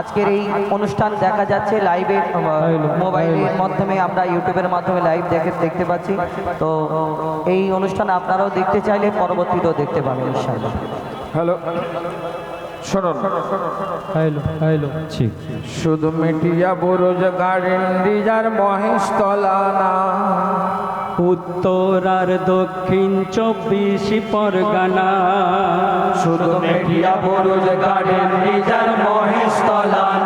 আজকের এই অনুষ্ঠান দেখা যাচ্ছে লাইভে মোবাইলের মাধ্যমে। আমরা ইউটিউবের মাধ্যমে লাইভ দেখে দেখতে পাচ্ছি। তো এই অনুষ্ঠান আপনারাও দেখতে চাইলে পরবর্তীতেও দেখতে পাবেন হ্যালো শুধু মিটিয়া বুরুজ গাড়ি ডিজার মহেশ তলানা উত্তর আর দক্ষিণ চব্বিশ পরগনা। শুধু মেটিয়া বড় গাড়ি নিজের মহেশতলা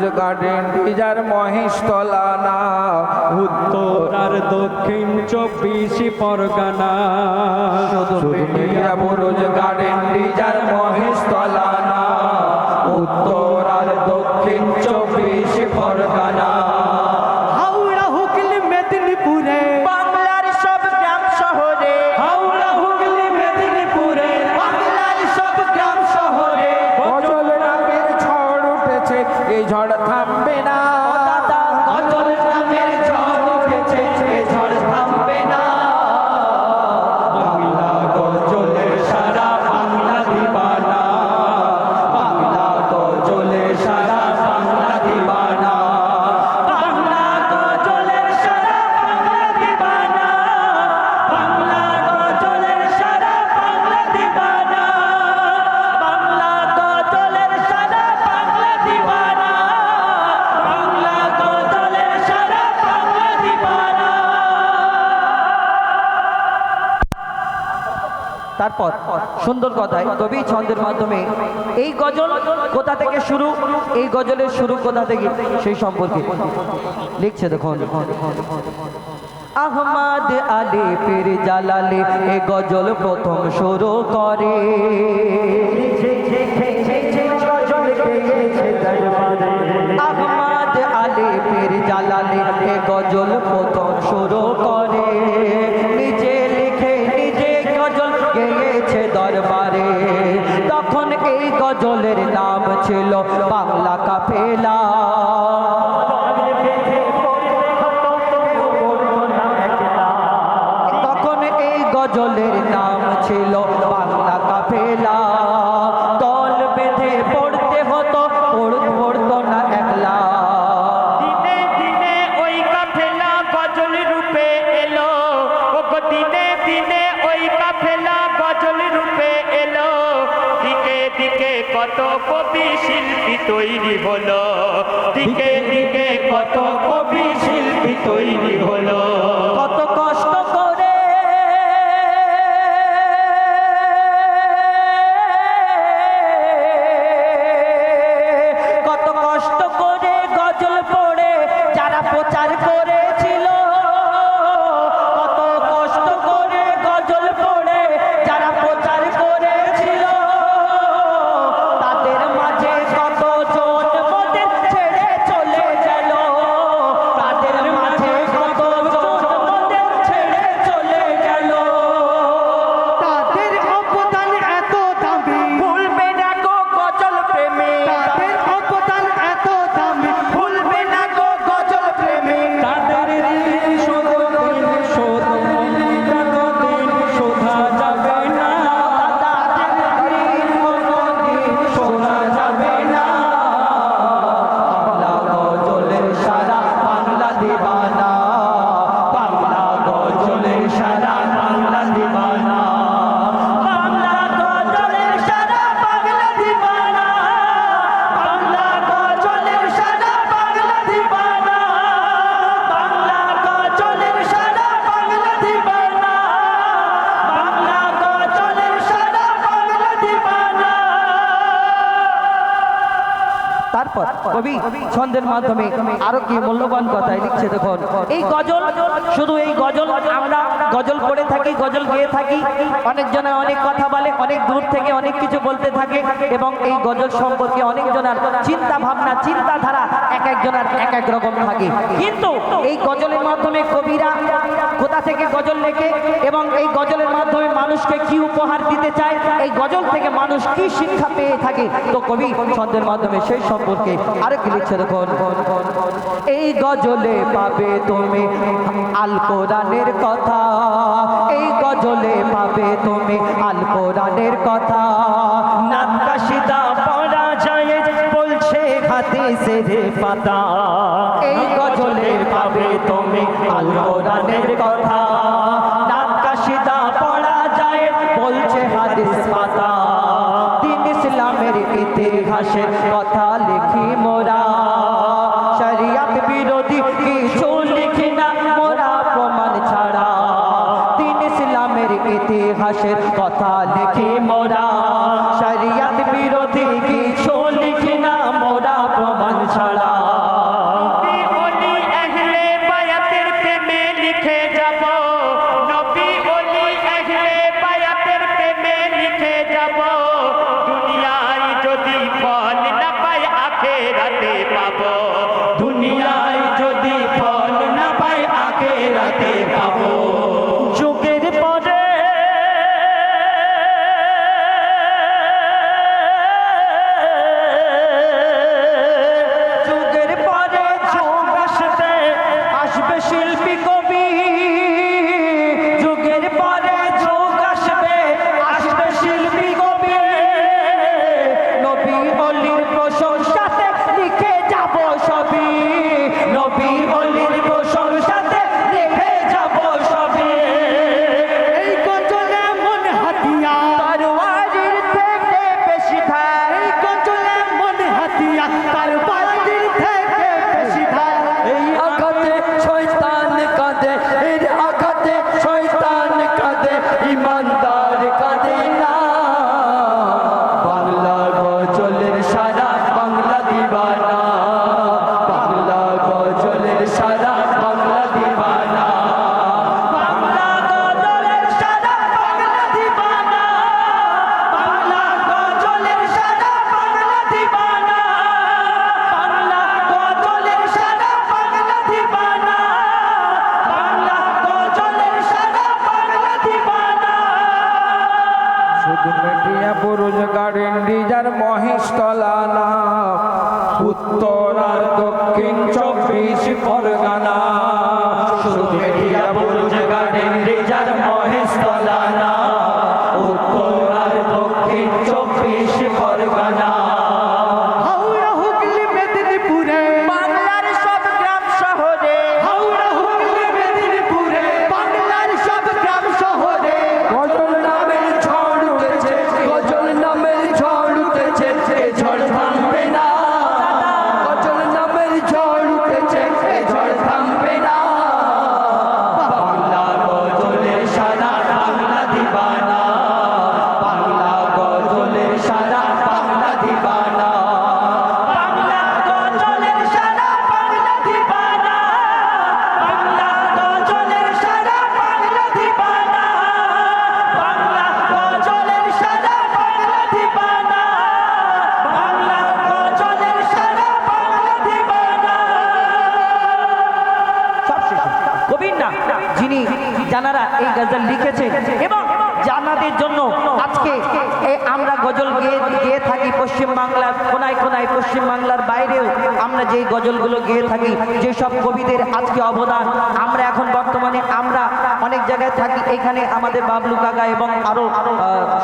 রোজ গার্ডেন ডিজার মহিষতলা না। উত্তর আর দক্ষিণ চব্বিশ পরগানা। রোজ গার্ডেন ডিজার মহিষতলা না। উত্তর তারপর সুন্দর কথায় কবি ছন্দের মাধ্যমে এই গজল কোথা থেকে শুরু? এই গজলের শুরু কোথা থেকে? সেই সম্পর্কে লিখছে দেখুন। আহমাদ আলে পীর জালালে এ গজল প্রথম শুরু করে। আহমাদ আলে পীর জালালে এ গজল প্রথম শুরু করে নাম ছিল বাংলা কাফেলা শিল্পী তৈরি হলো। দিকে দিকে কত কবি শিল্পী তৈরি হলো। কত মাওলানা তারপর কবি ছন্দের মাধ্যমে আরও কি মূল্যবান কথায় লিখছে দেখুন। এই গজল, শুধু এই গজল আমরা গজল করে থাকি, গজল গেয়ে থাকি। অনেকজনে অনেক কথা বলে, অনেক দূর থেকে অনেক কিছু বলতে থাকে এবং এই গজল সম্পর্কে অনেকজনের চিন্তা ভাবনা, চিন্তাধারা এক একজনের এক এক রকম থাকে। কিন্তু এই গজলের মাধ্যমে কবিরা কোথা থেকে গজল লেখে এবং এই গজলের মাধ্যমে মানুষকে কি উপহার দিতে চায়, এই গজল থেকে মানুষ কি শিক্ষা পেয়ে থাকে, তো কবি ছন্দের মাধ্যমে সেই সম্পর্কে আরও কি লিখছে এই গজলে পাবে তুমি আল কোরআনের কথা, এই গজলে পাবে তুমি আল কোরআনের কথা। যায় হাদিসের পাতা। এই গজলে পাবে তুমি আল কোরআনের কথা নাকাশিদা পড়া যায়, বলছে হাদিস পাতা। দিন ইসলামের ইতিহাসের চব্বিশ পরগনা জানারা এই গজল লিখেছে। এবং জানাদের জন্য আজকে আমরা গজল গিয়ে গিয়ে থাকি পশ্চিম বাংলার কোনায় কোনায়, পশ্চিম বাংলার বাইরেও আমরা যেই গজলগুলো গিয়ে থাকি, যেসব কবিদের আজকে অবদান, আমরা এখন বর্তমানে আমরা থাকি, এখানে আমাদের বাবলু কাকা এবং আরও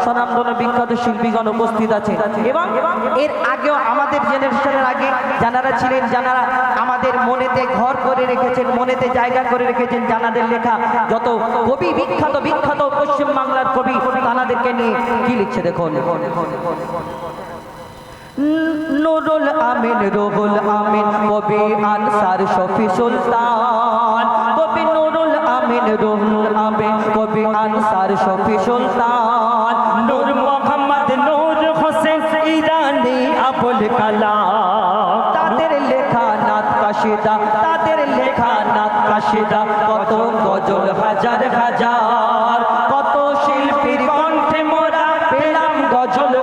স্বনামধন্য বিখ্যাত শিল্পীগণ উপস্থিত আছে। এবং এর আগেও আমাদের জেনারেশনের আগে জানারা ছিলেন জানারা আমাদের মনেতে ঘর করে রেখেছেন, মনেতে জায়গা করে রেখেছেন জানাদের লেখা যত কবি বিখ্যাত বিখ্যাত পশ্চিম বাংলার কবি তানাদেরকে নিয়ে কি লিখছে দেখুন। নুরুল আমিন, রুহুল আমিন, কবি আনসার শফি সুলতান। সফি সুলতান, নূর মোহাম্মদ, নূর হোসেন, ইরানি আবুল কালাম। তাদের লেখা নাত কাশিদা, তাদের লেখা নাত কাশিদা, কত গজল হাজার হাজার, কত শিল্পীর কণ্ঠে মোরা পেলাম গজল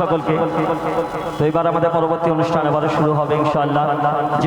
সকলকে। তো এবার আমাদের পরবর্তী অনুষ্ঠান এবারে শুরু হবে ইনশাআল্লাহ।